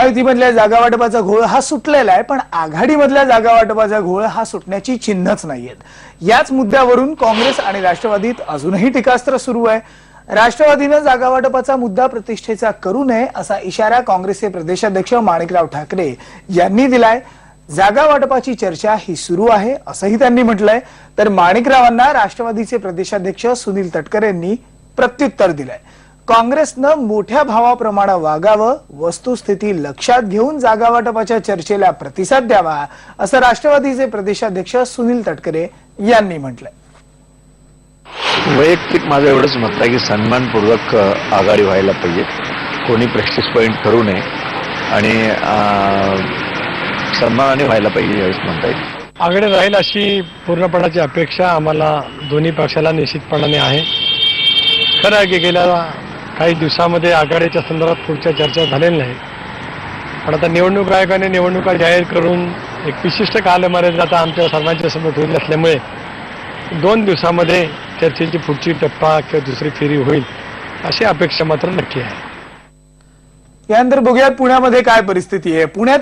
महायुतीमधल्या जागा वाटपाचा घोळ हा सुटलेला आहे पण आघाडीमधल्या जागा वाटपाचा घोळ हा सुटण्याची चिन्हच नाहीयेत. याच मुद्द्यावरून काँग्रेस आणि राष्ट्रवादीत अजूनही टीकास्त्र सुरू आहे. राष्ट्रवादीनं जागा वाटपाचा मुद्दा प्रतिष्ठेचा करू नये असा इशारा काँग्रेसचे प्रदेशाध्यक्ष माणिकराव ठाकरे यांनी दिलाय. जागा वाटपाची चर्चा ही सुरू आहे असंही त्यांनी म्हटलंय. तर माणिकरावांना राष्ट्रवादीचे प्रदेशाध्यक्ष सुनील तटकर यांनी प्रत्युत्तर दिलंय. काँग्रेसनं मोठ्या भावाप्रमाणे वागावं वस्तुस्थिती लक्षात घेऊन जागा वाटपाच्या चर्चेला प्रतिसाद द्यावा असं राष्ट्रवादीचे प्रदेशाध्यक्ष सुनील तटकरे यांनी म्हटलंय. वैयक्तिक माझं एवढंच मत आहे की सन्मानपूर्वक आघाडी व्हायला पाहिजे. कोणी प्रेस्टिस पॉईंट करू नये आणि अ, सन्मानाने व्हायला पाहिजे यावेळेस म्हणता येईल आघाडी राहील अशी पूर्णपणाची अपेक्षा आम्हाला दोन्ही पक्षाला निश्चितपणाने आहे. खरं आहे की गेल्या काही दिवसामध्ये आघाडीच्या संदर्भात पुढच्या चर्चा झालेल्या नाहीत पण आता निवडणूक आयोगाने निवडणुका जाहीर करून एक विशिष्ट कालमर्यादा आता आमच्या सर्वांच्या समोर ठेवली असल्यामुळे दोन दिवसामध्ये चर्चेची पुढची टप्पा किंवा दुसरी फेरी होईल अशी अपेक्षा मात्र नक्की आहे. यानंतर बघूयात पुण्यामध्ये काय परिस्थिती आहे. पुण्यात